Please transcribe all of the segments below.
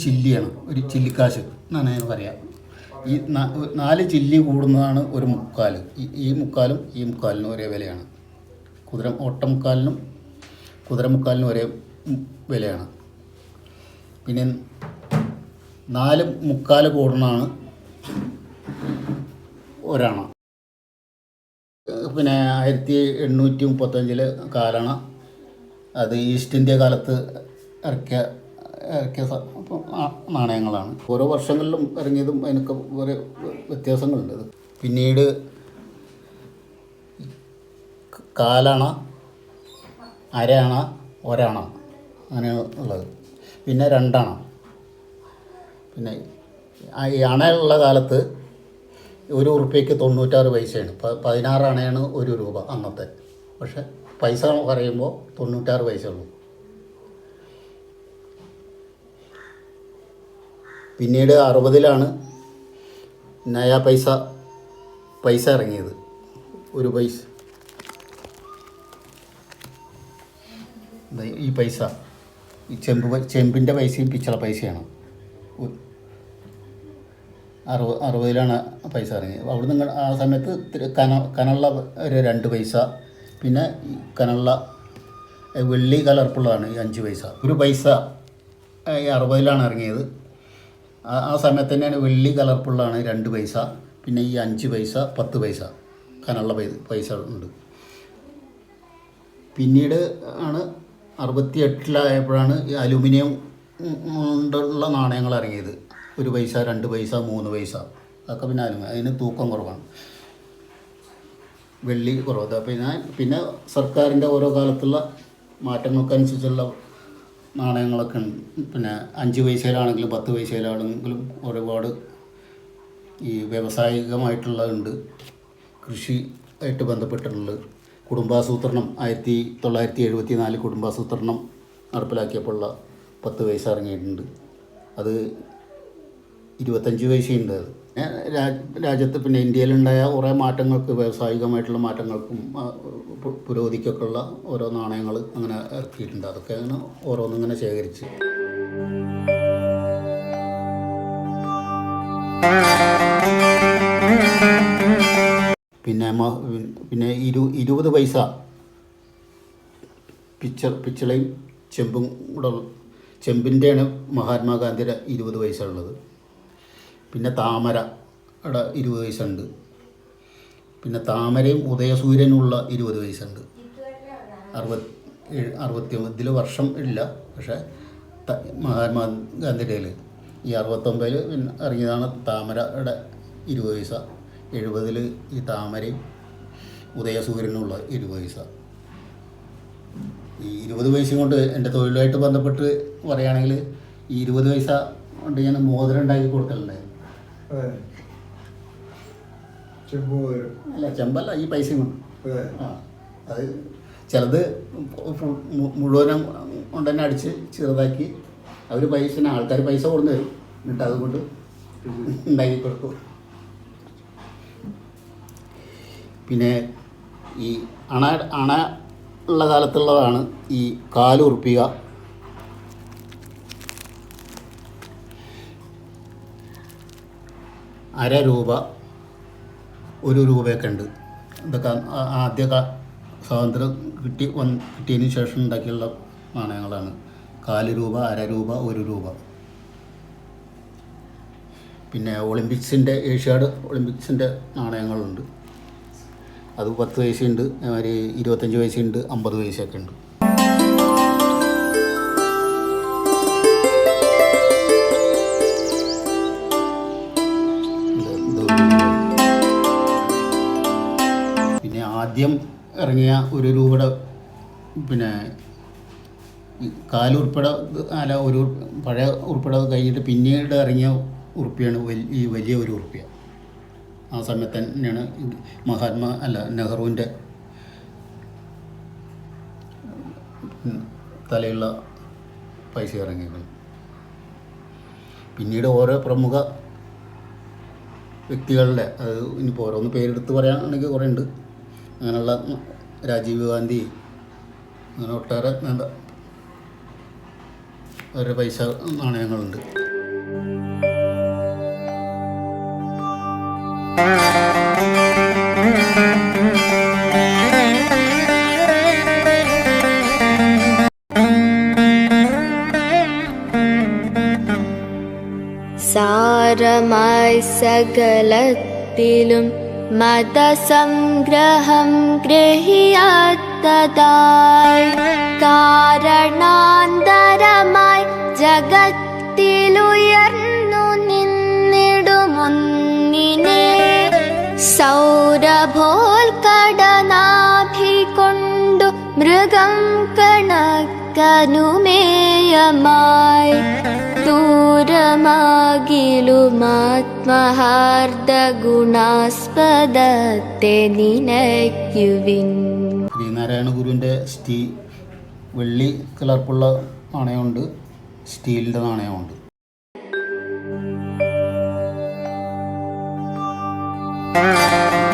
ചില്ലിയാണ് ഒരു ചില്ലിക്കാശ് എന്നാണ് ഞാൻ പറയാം. ഈ നാല് ചില്ലി കൂടുന്നതാണ് ഒരു മുക്കാൽ. ഈ- മുക്കാലും ഈ മുക്കാലിനും ഒരേ വിലയാണ്. കുതിര ഓട്ടമുക്കാലിനും കുതിരമുക്കാലിനും ഒരേ വിലയാണ്. പിന്നെ നാല് മുക്കാൽ കൂടുന്നതാണ് ഒരണ പിന്നെ ആയിരത്തി എണ്ണൂറ്റി മുപ്പത്തഞ്ചിൽ കാലണ. അത് ഈസ്റ്റ് ഇന്ത്യ കാലത്ത് ഇറക്കിയ ഇറക്കിയ നാണയങ്ങളാണ്. ഓരോ വർഷങ്ങളിലും ഇറങ്ങിയതും അതിനൊക്കെ ഓരോ വ്യത്യാസങ്ങളുണ്ട്. പിന്നീട് കാലണ അരയണ ഒരണ അങ്ങനെ ഉള്ളത്. പിന്നെ രണ്ടണ. പിന്നെ ഈ അണയുള്ള കാലത്ത് ഒരു ഉറുപ്പ്യക്ക് തൊണ്ണൂറ്റാറ് പൈസയാണ്. പതിനാറ് അണയാണ് ഒരു രൂപ അന്നത്തെ. പക്ഷെ പൈസ പറയുമ്പോൾ തൊണ്ണൂറ്റാറ് പൈസ ഉള്ളൂ. പിന്നീട് അറുപതിലാണ് നയ പൈസ പൈസ ഇറങ്ങിയത്. ഒരു പൈസ. ഈ പൈസ. ഈ ചെമ്പ് ചെമ്പിന്റെ പൈസയും പിച്ചള പൈസയാണ്. അറുപത് അറുപതിലാണ് പൈസ ഇറങ്ങിയത്. അവിടെ നിന്ന് ആ സമയത്ത് കന കനുള്ള ഒരു രണ്ട് പൈസ. പിന്നെ കനുള്ള വെള്ളി കലർപ്പുള്ളതാണ് ഈ അഞ്ച് പൈസ. ഒരു പൈസ ഈ അറുപതിലാണ് ഇറങ്ങിയത്. ആ സമയത്ത് തന്നെയാണ് വെള്ളി കലർപ്പുള്ളതാണ് രണ്ട് പൈസ പിന്നെ ഈ അഞ്ച് പൈസ പത്ത് പൈസ കനുള്ള പൈസ പൈസ ഉണ്ട്. പിന്നീട് ആണ് അറുപത്തി എട്ടിലായപ്പോഴാണ് ഈ അലുമിനിയം കൊണ്ടുള്ള നാണയങ്ങൾ ഇറങ്ങിയത്. ഒരു പൈസ രണ്ട് പൈസ മൂന്ന് പൈസ. അതൊക്കെ പിന്നെ അലുമിനിയം അതിന് തൂക്കം കുറവാണ്. വെള്ളി കുറവ്. പിന്നെ പിന്നെ സർക്കാരിന്റെ ഓരോ കാലത്തുള്ള മാറ്റങ്ങൾക്കനുസരിച്ചുള്ള നാണയങ്ങളൊക്കെ പിന്നെ അഞ്ച് പൈസയിലാണെങ്കിലും പത്ത് പൈസയിലാണെങ്കിലും ഒരുപാട് ഈ വ്യാവസായികമായിട്ടുള്ളതുണ്ട് കൃഷി ആയിട്ട് ബന്ധപ്പെട്ടിട്ടുള്ളത് കുടുംബാസൂത്രണം ആയിരത്തി തൊള്ളായിരത്തി എഴുപത്തി നാല് കുടുംബാസൂത്രണം നടപ്പിലാക്കിയപ്പോഴുള്ള പത്ത് പൈസ ഇറങ്ങിയിട്ടുണ്ട്. അത് ഇരുപത്തഞ്ച് പൈസയുണ്ട് രാജ്യത്ത് പിന്നെ ഇന്ത്യയിലുണ്ടായ കുറേ മാറ്റങ്ങൾക്ക് വ്യാവസായികമായിട്ടുള്ള മാറ്റങ്ങൾക്കും പുരോഗതിക്കൊക്കെ ഉള്ള ഓരോ നാണയങ്ങൾ അങ്ങനെ ഇറക്കിയിട്ടുണ്ട്. അതൊക്കെ അങ്ങനെ ഓരോന്നിങ്ങനെ ശേഖരിച്ച്. പിന്നെ പിന്നെ ഇരു ഇരുപത് പൈസ. പിച്ച പിച്ചളയും ചെമ്പും കൂടെ ചെമ്പിന്റെയാണ് മഹാത്മാഗാന്ധിയുടെ ഇരുപത് പൈസ ഉള്ളത്. പിന്നെ താമര അവിടെ ഇരുപത് വയസ്സുണ്ട്. പിന്നെ താമരയും ഉദയസൂര്യനുള്ള ഇരുപത് വയസ്സുണ്ട്. അറുപത് അറുപത്തി ഇതിൽ വർഷം ഇല്ല പക്ഷേ മഹാത്മാ മഹാത്മാഗാന്ധിയുടെ ഈ അറുപത്തൊമ്പതിൽ പിന്നെ ഇറങ്ങിയതാണ് താമരയുടെ ഇരുപത് പൈസ എഴുപതിൽ ഈ താമരയും ഉദയസൂര്യനുള്ള ഇരുപത് പൈസ ഈ ഇരുപത് പൈസ കൊണ്ട് എന്റെ തൊഴിലുമായിട്ട് ബന്ധപ്പെട്ട് പറയുകയാണെങ്കിൽ ഈ ഇരുപത് പൈസ കൊണ്ട് ഞാൻ മോതിരം ഉണ്ടാക്കി കൊടുക്കലുണ്ടായിരുന്നു അല്ല ചെമ്പല്ല ഈ പൈസ ആ അത് ചിലത് മുഴുവനും കൊണ്ട് തന്നെ അടിച്ച് ചെറുതാക്കി അവർ പൈസ ആൾക്കാർ പൈസ കൊടുന്നു തരും. എന്നിട്ട് അതുകൊണ്ട് ഉണ്ടാക്കി കൊടുക്കും. പിന്നെ ഈ അണ അണ ഉള്ള കാലത്തുള്ളതാണ് ഈ കാലുറുപ്പിക അര രൂപ ഒരു രൂപയൊക്കെ ഉണ്ട്. ഇതൊക്കെ ആദ്യ സ്വാതന്ത്ര്യം കിട്ടി വന്ന് കിട്ടിയതിന് ശേഷം ഉണ്ടാക്കിയുള്ള നാണയങ്ങളാണ്. കാൽ രൂപ അര രൂപ ഒരു രൂപ. പിന്നെ ഒളിമ്പിക്സിന്റെ ഏഷ്യാഡ് ഒളിമ്പിക്സിന്റെ നാണയങ്ങളുണ്ട്. അത് പത്ത് പൈസയുണ്ട് അതേമാതിരി ഇരുപത്തഞ്ച് പൈസയുണ്ട് അമ്പത് പൈസയൊക്കെ ഉണ്ട്. ആദ്യം ഇറങ്ങിയ ഒരു രൂപയുടെ പിന്നെ ഈ കാൽ ഉൾപ്പെടെ അല്ല ഒരു പഴയ ഉറുപ്പിട കഴിഞ്ഞിട്ട് പിന്നീട് ഇറങ്ങിയ ഉറുപ്പിയാണ് ഈ വലിയ ഒരു ഉറുപ്പിയ ആ സമയത്ത് തന്നെയാണ് മഹാത്മാ അല്ല നെഹ്റുവിന്റെ തലയുള്ള പൈസ ഇറങ്ങിയത് പിന്നീട് ഓരോ പ്രമുഖ വ്യക്തികളുടെ അത് ഇനിയിപ്പോൾ ഓരോന്ന് പേരെടുത്ത് പറയുകയാണെങ്കിൽ കുറേ ഉണ്ട്. അങ്ങനെയുള്ള രാജീവ് ഗാന്ധി അങ്ങനെ ഒട്ടേറെ വേണ്ട. അവരുടെ പൈസ നാണയങ്ങളുണ്ട്. സാരമായി സകലത്തിലും मतसङ्ग्रहं गृह्यत कारणान्तरमाय जगत्तिलुयर्नु निन्निडुमुन्निने सौरभोल्कडनाभिकोण्डु मृगं कणकनुमेयमाय കണക്കനുമേയമായി ആത്മഹാർദ്ദഗുണാസ്പദത്തെ ഗുണാസ്പദത്തെ നിനയ്ക്കുവിൻ. ശ്രീനാരായണ ഗുരുവിന്റെ സ്റ്റീ വെള്ളി കലർപ്പുള്ള നാണയമുണ്ട് സ്റ്റീലിന്റെ നാണയമുണ്ട്.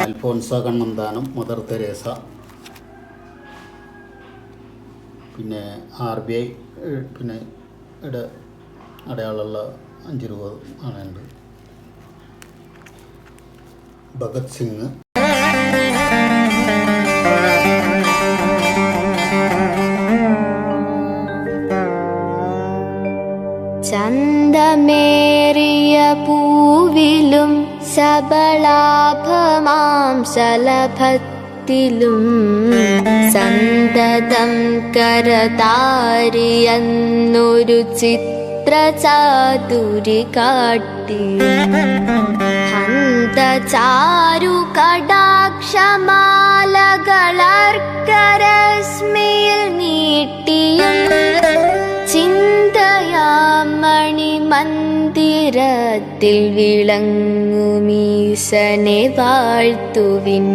Alphons Kannanthanam mother Teresa. പിന്നെ ആർ ബി ഐ പിന്നെ അടയാളമുള്ള അഞ്ച് രൂപ നാണയമുണ്ട് ഭഗത് സിംഗ്. ചന്തമേറിയ പൂവിലും സബളാഭമാം ശലഭത്തിലും സന്തതം കരതാരിയെന്നൊരു ചിത്രചാതുരി കാട്ടി ഹന്തചാരു കടാക്ഷമാലകളർക്കരശ്മിയിൽ നീട്ടിയും ചിന്തയാമണി മന്ദിരത്തിൽ വിളങ്ങുമീശനെ വാഴ്ത്തുവിൻ.